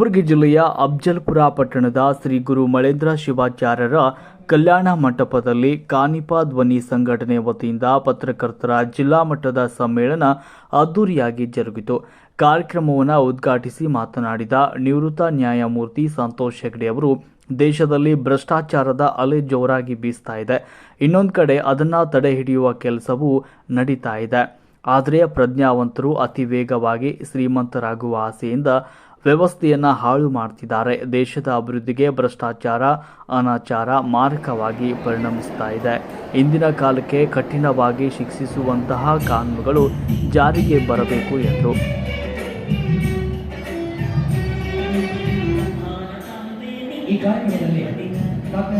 ಕಲಬುರಗಿ ಜಿಲ್ಲೆಯ ಅಫ್ಜಲ್ಪುರ ಪಟ್ಟಣದ ಶ್ರೀ ಗುರು ಮಳೇಂದ್ರ ಶಿವಾಚಾರ್ಯರ ಕಲ್ಯಾಣ ಮಂಟಪದಲ್ಲಿ ಕಾನಿಪಾ ಧ್ವನಿ ಸಂಘಟನೆ ವತಿಯಿಂದ ಪತ್ರಕರ್ತರ ಜಿಲ್ಲಾ ಮಟ್ಟದ ಸಮ್ಮೇಳನ ಅದ್ದೂರಿಯಾಗಿ ಜರುಗಿತು. ಕಾರ್ಯಕ್ರಮವನ್ನು ಉದ್ಘಾಟಿಸಿ ಮಾತನಾಡಿದ ನಿವೃತ್ತ ನ್ಯಾಯಮೂರ್ತಿ ಸಂತೋಷ್ ಹೆಗ್ಡೆ ಅವರು, ದೇಶದಲ್ಲಿ ಭ್ರಷ್ಟಾಚಾರದ ಅಲೆ ಜೋರಾಗಿ ಬೀಸ್ತಾ ಇದೆ. ಇನ್ನೊಂದು ಕಡೆ ಅದನ್ನು ತಡೆ ಹಿಡಿಯುವ ಕೆಲಸವೂ ನಡೀತಾ ಇದೆ. ಆದರೆ ಪ್ರಜ್ಞಾವಂತರು ಅತಿ ವೇಗವಾಗಿ ಶ್ರೀಮಂತರಾಗುವ ಆಸೆಯಿಂದ ವ್ಯವಸ್ಥೆಯನ್ನು ಹಾಳು ಮಾಡ್ತಿದ್ದಾರೆ. ದೇಶದ ಅಭಿವೃದ್ಧಿಗೆ ಭ್ರಷ್ಟಾಚಾರ, ಅನಾಚಾರ ಮಾರಕವಾಗಿ ಪರಿಣಮಿಸ್ತಾ ಇದೆ. ಇಂದಿನ ಕಾಲಕ್ಕೆ ಕಠಿಣವಾಗಿ ಶಿಕ್ಷಿಸುವಂತಹ ಕಾನೂನುಗಳು ಜಾರಿಗೆ ಬರಬೇಕು ಎಂದರು. ಈ ಕಾರ್ಯಕ್ರಮದಲ್ಲಿ ಡಾಕ್ಟರ್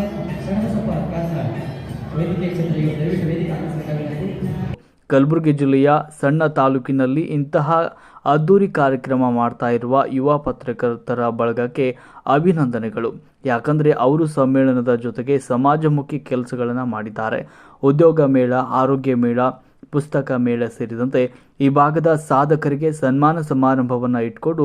ವೈದ್ಯಕೀಯ ಕ್ಷೇತ್ರಕ್ಕೆ ದಯವಿಟ್ಟು ವೇದಿಕೆ ಕಲಬುರಗಿ ಜಿಲ್ಲೆಯ ಸಣ್ಣ ತಾಲೂಕಿನಲ್ಲಿ ಇಂತಹ ಅದ್ದೂರಿ ಕಾರ್ಯಕ್ರಮ ಮಾಡ್ತಾ ಇರುವ ಯುವ ಪತ್ರಕರ್ತರ ಬಳಗಕ್ಕೆ ಅಭಿನಂದನೆಗಳು. ಯಾಕಂದರೆ ಅವರು ಸಮ್ಮೇಳನದ ಜೊತೆಗೆ ಸಮಾಜಮುಖಿ ಕೆಲಸಗಳನ್ನು ಮಾಡಿದ್ದಾರೆ. ಉದ್ಯೋಗ ಮೇಳ, ಆರೋಗ್ಯ ಮೇಳ, ಪುಸ್ತಕ ಮೇಳ ಸೇರಿದಂತೆ ಈ ಭಾಗದ ಸಾಧಕರಿಗೆ ಸನ್ಮಾನ ಸಮಾರಂಭವನ್ನು ಇಟ್ಕೊಂಡು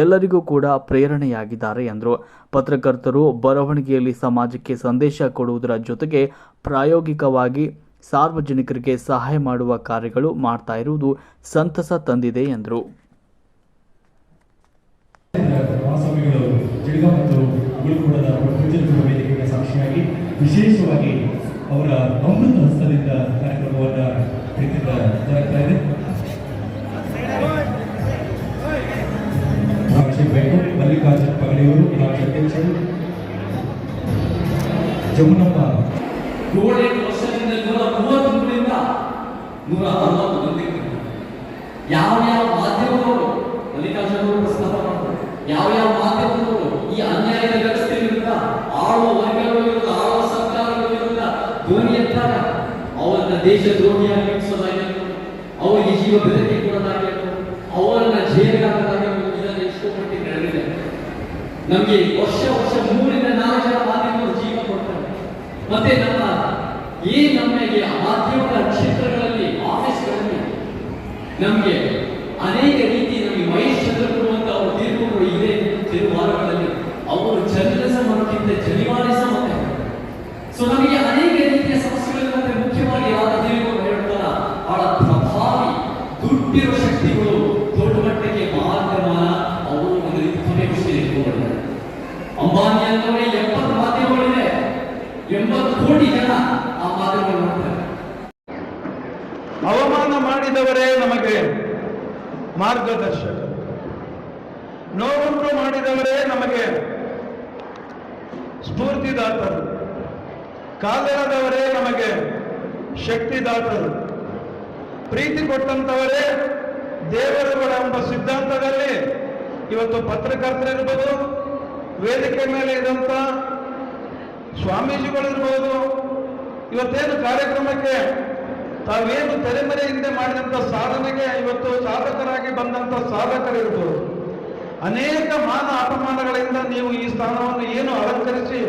ಎಲ್ಲರಿಗೂ ಕೂಡ ಪ್ರೇರಣೆಯಾಗಿದ್ದಾರೆ ಎಂದರು. ಪತ್ರಕರ್ತರು ಬರವಣಿಗೆಯಲ್ಲಿ ಸಮಾಜಕ್ಕೆ ಸಂದೇಶ ಕೊಡುವುದರ ಜೊತೆಗೆ ಪ್ರಾಯೋಗಿಕವಾಗಿ ಸಾರ್ವಜನಿಕರಿಗೆ ಸಹಾಯ ಮಾಡುವ ಕಾರ್ಯಗಳು ಮಾಡ್ತಾ ಇರುವುದು ಸಂತಸ ತಂದಿದೆ ಎಂದರು. ವಿಶೇಷವಾಗಿ ಅವರ ಅಮೃತ ಹಸ್ತದಿಂದ ಕಾರ್ಯಕ್ರಮವನ್ನು ಜರುಗ್ತಾ ಇದೆ ಮಲ್ಲಿಕಾರ್ಜುನ್ ಪಗಡಿಯವರು ರಾಜ್ಯ ಅಧ್ಯಕ್ಷರು ಜಮುನಪ್ಪ. ಏಳು ಮೂವತ್ಮೂರರಿಂದ ನೂರ ಅರವತ್ತು ಮಂದಿ ಯಾವ ಯಾವ ಮಾಧ್ಯಮದವರು ಮಲ್ಲಿಕಾರ್ಜುನವರು ಪ್ರಸ್ತಾಪ ಮಾಡ್ತಾರೆ? ಯಾವ ಯಾವ ಮಾಧ್ಯಮದವರು ಈ ಅನ್ಯಾಯದ ವ್ಯವಸ್ಥೆ ವಿರುದ್ಧ ಆಳುವ ವರ್ಗಗಳ ವಿರುದ್ಧ ಆಳುವ ಸರ್ಕಾರಗಳ ವಿರುದ್ಧ ಧ್ವನಿ ಎತ್ತಾಗ ಅವರನ್ನ ದೇಶ ದ್ರೋಹಿಯಾಗಿ ಬಿಡಿಸೋದಾಗಿರ್ಬೋದು ಅವರಿಗೆ ಜೀವ ಬೆದರಿಕೆ ಕೊಡೋದಾಗಿರ್ಬೋದು, ಅವರನ್ನ ಜೈಲಿಗೆ ಹಾಕೋದಾಗಿರ್ಬೋದು ಇದನ್ನ ಎಷ್ಟೋ ಮಟ್ಟಿಗೆ ನಡೆದಿದೆ. ನಮಗೆ ವರ್ಷ ವರ್ಷ ಮೂರಿಂದ ನಾಲ್ಕು ಜನ ಮಾಧ್ಯಮದವರು ಜೀವ ಕೊಡ್ತಾರೆ. ಮತ್ತೆ ನಮ್ಮ ಈ ನಮಗೆ ಮಾಧ್ಯಮದ ಕ್ಷೇತ್ರ ನಮಗೆ ಅನೇಕ ರೀತಿ ನಮಗೆ ಮಹೇಶ್ ಚಂದ್ರಪುರ ಅವರ ಅವರು ಇದೆ ಇದೇ ತಿರುವಾರಗಳಲ್ಲಿ ಅವರು ಜರ್ನಲಿಸಂ ಮನಕ್ಕಿಂತ ಜನಿವಾಲಿಸಂ ಸಮತೆ ಸೊ ನಮಗೆ ಅನೇಕ ರೀತಿಯ ಸಮಸ್ಯೆಗಳಿರುತ್ತೆ ಮುಖ್ಯವಾಗಿ ಯಾರ ದೇವರು ಹೇಳ್ತಾರ ಬಹಳ ಪ್ರಭಾವಿ ದುಡ್ಡಿರುವ ಶಕ್ತಿಗಳು ದೊಡ್ಡ ಮಟ್ಟಕ್ಕೆ ಮಾರ್ಗಮಾನ ಅವರು ಒಂದು ರೀತಿ ಕೊನೆಗೊಳಿಸಿ ಇಟ್ಕೊಂಡಿದ್ದಾರೆ. ಅಂಬಾನಿ ಅಂತವರೇ ಎಂಬತ್ತು ಮಾಧ್ಯಮಗಳಿದೆ ಎಂಬತ್ತು ಕೋಟಿ ಜನ ಆ ಮಾಧ್ಯಮಗಳು ನೋಡ್ತಾರೆ. ಮಾಡಿದವರೇ ನಮಗೆ ಮಾರ್ಗದರ್ಶಕ. ನೋವುಂಟು ಮಾಡಿದವರೇ ನಮಗೆ ಸ್ಫೂರ್ತಿದಾತರು. ಕಾದರದವರೇ ನಮಗೆ ಶಕ್ತಿದಾತರು. ಪ್ರೀತಿ ಕೊಟ್ಟಂತವರೇ ದೇವರುಗಳೆಂಬ ಸಿದ್ಧಾಂತದಲ್ಲಿ ಇವತ್ತು ಪತ್ರಕರ್ತರಿರ್ಬೋದು ವೇದಿಕೆ ಮೇಲೆ ಇದ್ದಂಥ ಸ್ವಾಮೀಜಿಗಳಿರ್ಬೋದು ಇವತ್ತೇನು ಕಾರ್ಯಕ್ರಮಕ್ಕೆ ತಾವೇನು ತೆರೆಮರೆಯಿಂದ ಮಾಡಿದಂಥ ಸಾಧನೆಗೆ ಇವತ್ತು ಸಾಧಕರಾಗಿ ಬಂದಂಥ ಸಾಧಕರಿರ್ಬೋದು. ಅನೇಕ ಮಾನ ಅಪಮಾನಗಳಿಂದ ನೀವು ಈ ಸ್ಥಾನವನ್ನು ಏನು ಅಲಂಕರಿಸಿ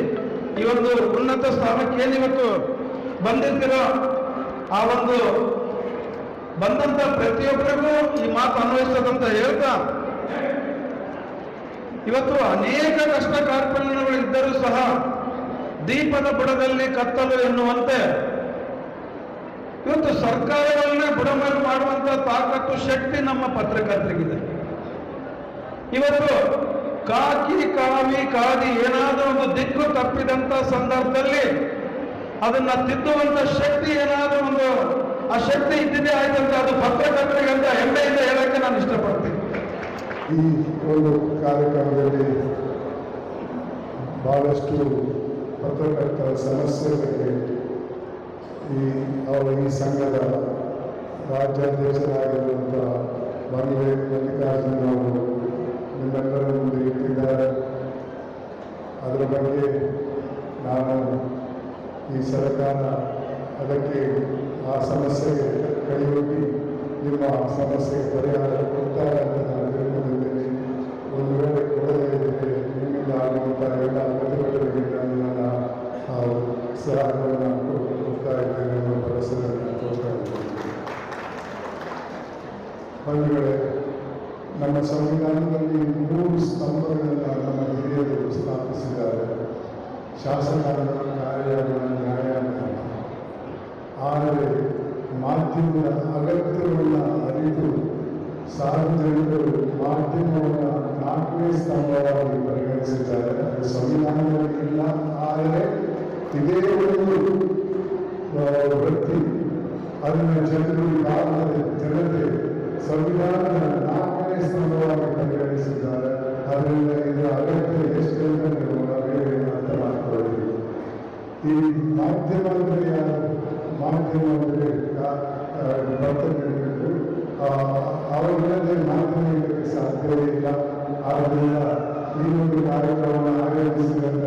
ಈ ಒಂದು ಉನ್ನತ ಸ್ಥಾನಕ್ಕೆ ಇವತ್ತು ಬಂದಿರ್ತೀರೋ ಆ ಒಂದು ಬಂದಂತ ಪ್ರತಿಯೊಬ್ಬರಿಗೂ ಈ ಮಾತು ಅನ್ವಯಿಸ್ತದಂತ ಹೇಳ್ತಾ, ಇವತ್ತು ಅನೇಕ ಕಷ್ಟ ಕಾರ್ಪಣ್ಯಗಳು ಇದ್ದರೂ ಸಹ ದೀಪದ ಬುಡದಲ್ಲಿ ಕತ್ತಲು ಎನ್ನುವಂತೆ ಇವತ್ತು ಸರ್ಕಾರವನ್ನೇ ಬುಡಮೇಲು ಮಾಡುವಂತ ತಾಕತ್ತು, ಶಕ್ತಿ ನಮ್ಮ ಪತ್ರಕರ್ತರಿಗಿದೆ. ಇವತ್ತು ಕಾಕಿ, ಕಾವಿ, ಕಾದಿ ಏನಾದರೂ ಒಂದು ದಿಕ್ಕು ತಪ್ಪಿದಂತ ಸಂದರ್ಭದಲ್ಲಿ ಅದನ್ನ ತಿದ್ದುವಂತ ಶಕ್ತಿ ಏನಾದರೂ ಒಂದು ಆ ಶಕ್ತಿ ಇದ್ದಿದ್ದೇ ಆಯ್ತಂತ ಅದು ಪತ್ರಕರ್ತರಿಗಂತ ಹೆಮ್ಮೆಯಿಂದ ಹೇಳಕ್ಕೆ ನಾನು ಇಷ್ಟಪಡ್ತೀನಿ. ಈ ಒಂದು ಕಾರ್ಯಕ್ರಮದಲ್ಲಿ ಬಹಳಷ್ಟು ಪತ್ರಕರ್ತರ ಸಮಸ್ಯೆಗಳಿಗೆ ಈ ಅವರ ಈ ಸಂಘದ ರಾಜ್ಯಾಧ್ಯಕ್ಷರಾಗಿರುವಂಥ ಬಂಗ್ಲೆ ಮಲ್ಲಿಕಾರ್ಜುನ ಅವರು ನಿಮ್ಮೆಲ್ಲರ ಮುಂದೆ ಇಟ್ಟಿದ್ದಾರೆ. ಅದರ ಬಗ್ಗೆ ನಾನು ಈ ಸರ್ಕಾರ ಅದಕ್ಕೆ ಆ ಸಮಸ್ಯೆಗೆ ಕೈಗೊಳ್ಳಿ ನಿಮ್ಮ ಸಮಸ್ಯೆಗೆ ಪರಿಹಾರ ಕೊಡ್ತಾರೆ ಅಂತ ನಾನು ತಿಳ್ಕೊಂಡಿದ್ದೇನೆ. ಒಂದು ವೇಳೆ ಕೊಡದೇ ಇದ್ದರೆ ನಿಮ್ಮಿಂದ ಆಗುವಂಥ ಎಲ್ಲ ಪ್ರತಿಭಟನೆಗೆ ನಾನು ನನ್ನ ಆ, ಸಹಕಾರವನ್ನು ಕೊಡ್- ಕೊಡ್ತಾ ಇದ್ದೇನೆ ಅನ್ನೋ ಭರವಸೆಯನ್ನು ಕೊಡ್ತಾ ಇದ್ದೇನೆ ನಮ್ಮ ಸಂವಿಧಾನದಲ್ಲಿ ಮೂರು ಸ್ತಂಭಗಳನ್ನು ನಮ್ಮ ಹಿರಿಯರು ಸ್ಥಾಪಿಸಿದ್ದಾರೆ. ಶಾಸಕಾಂಗ ಕಾರ್ಯಾಂಗ ನ್ಯಾಯಾಂಗ ಆದರೆ ಮಾಧ್ಯಮದ ಅಗತ್ಯವನ್ನು ಅರಿತು ಸಾರ್ವಜನಿಕರು ಮಾಧ್ಯಮವನ್ನು ನಾಲ್ಕನೇ ಸ್ತಂಭವಾಗಿ ಪರಿಗಣಿಸಿದ್ದಾರೆ. ಅದು ಸಂವಿಧಾನದಲ್ಲಿ ಇಲ್ಲ ಆದರೆ ಇದೇ ಒಂದು ವೃತ್ತಿ ಅದನ್ನು ಜನರು ಭಾರತದ ಜನತೆ ಸಂವಿಧಾನದ ನಾಲ್ಕನೇ ಸ್ತಂಭವಾಗಿ ಪರಿಗಣಿಸಿದ್ದಾರೆ. ಅದರಿಂದ ಇದರ ಅಗತ್ಯ ಎಷ್ಟು ಅಂತ ನೀವು ಅರ್ಥ ಮಾಡ್ಕೊಳ್ತೀವಿ ಈ ಮಾಧ್ಯಮದಲ್ಲಿ ಯಾರು? ಮಾಧ್ಯಮ ಅಂದರೆ ಬರ್ತಬೇಕು ಅವರಿಲ್ಲದೆ ಮಾಧ್ಯಮ ಇರಲಿಕ್ಕೆ ಸಾಧ್ಯವೇ ಇಲ್ಲ. ಆದ್ದರಿಂದ ಈ ಒಂದು ಕಾರ್ಯಕ್ರಮವನ್ನು ಆಯೋಜಿಸಿದಂಥ